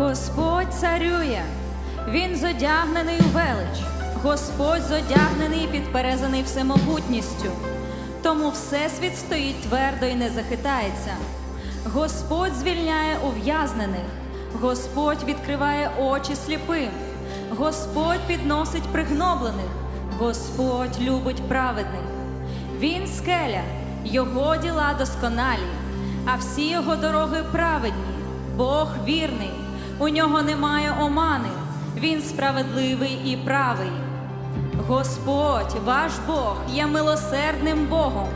Господь царює, Він зодягнений у велич, Господь зодягнений і підперезаний всемогутністю. Тому Всесвіт стоїть твердо і не захитається. Господь звільняє ув'язнених, Господь відкриває очі сліпим, Господь підносить пригноблених, Господь любить праведних. Він скеля, його діла досконалі, а всі його дороги праведні. Бог вірний, у нього немає омани, він справедливий і правий. Господь, ваш Бог, є милосердним Богом.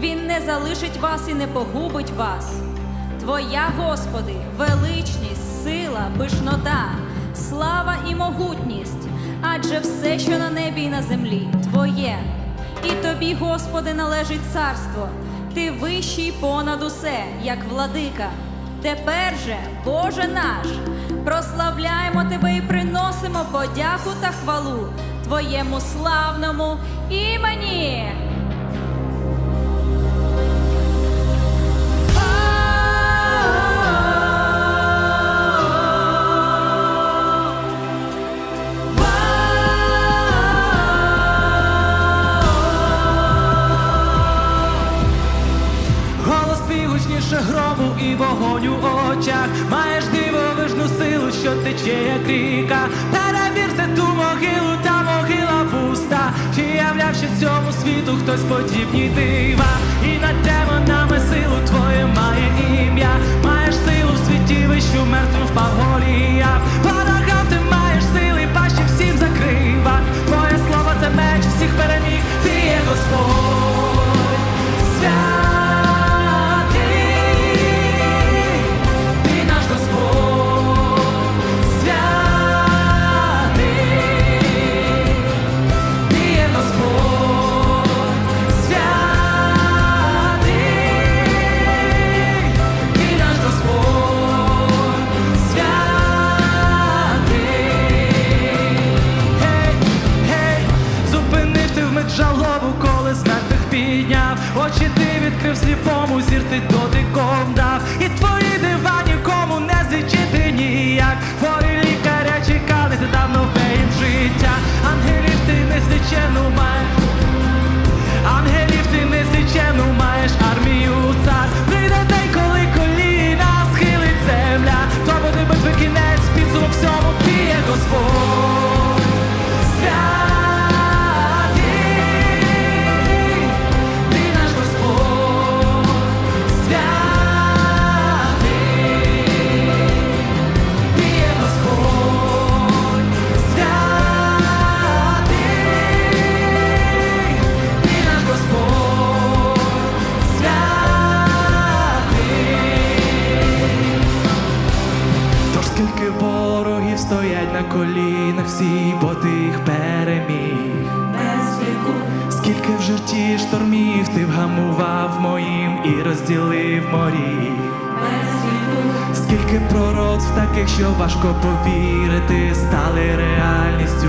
Він не залишить вас і не погубить вас. Твоя, Господи, величність, сила, пишнота, слава і могутність, адже все, що на небі і на землі, Твоє. І тобі, Господи, належить царство. Ти вищий понад усе, як владика. Тепер же, Боже наш, прославляємо Тебе і приносимо подяку та хвалу Твоєму славному імені. Гучніше грому і вогонь у очах. Маєш дивовижну силу, що тече, як ріка. Перевірте ту могилу, та могила пуста. Чи являвши цьому світу хтось подібні дива? І над демонами силу твоє має ім'я. Маєш силу в світі вищу, мертву в голія. На колінах, всі потих переміг. Скільки в житті штормів ти вгамував моїм і розділив морі. Скільки пророцтв таких, що важко повірити, стали реальністю.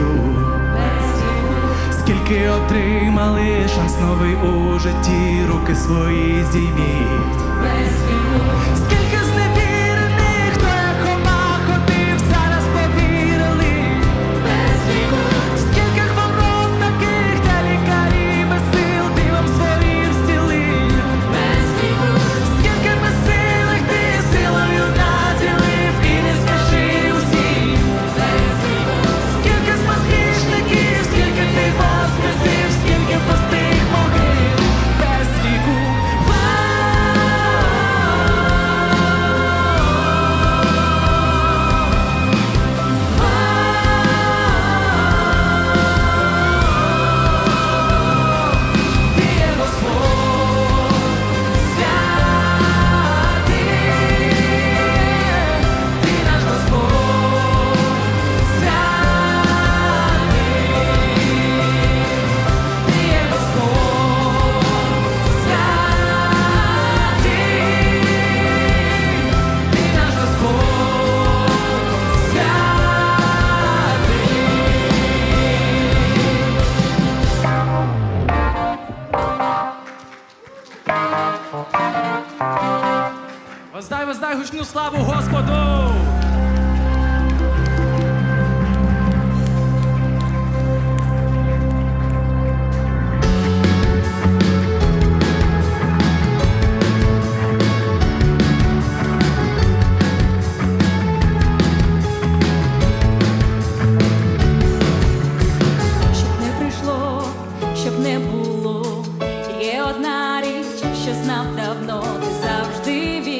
Скільки отримали шанс новий у житті, руки свої здійміть. щоб не було, є одна річ, що знав давно ти завжди.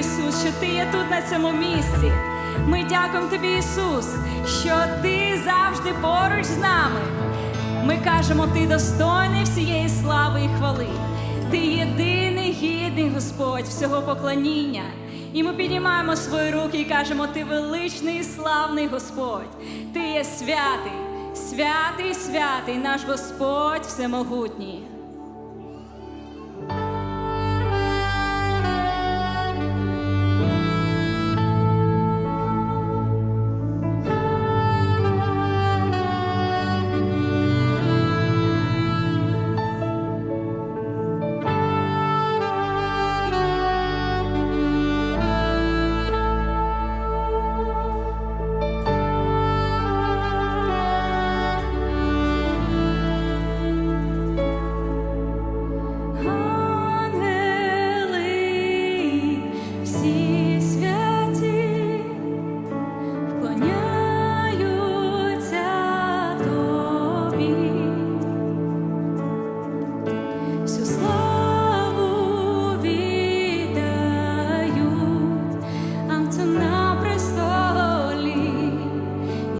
Ісус, що Ти є тут на цьому місці. Ми дякуємо Тобі, Ісус, що Ти завжди поруч з нами. Ми кажемо, Ти достойний всієї слави і хвали. Ти єдиний гідний Господь всього поклоніння. І ми піднімаємо свої руки і кажемо: Ти величний і славний Господь, Ти є святий, святий, святий, наш Господь всемогутній. see.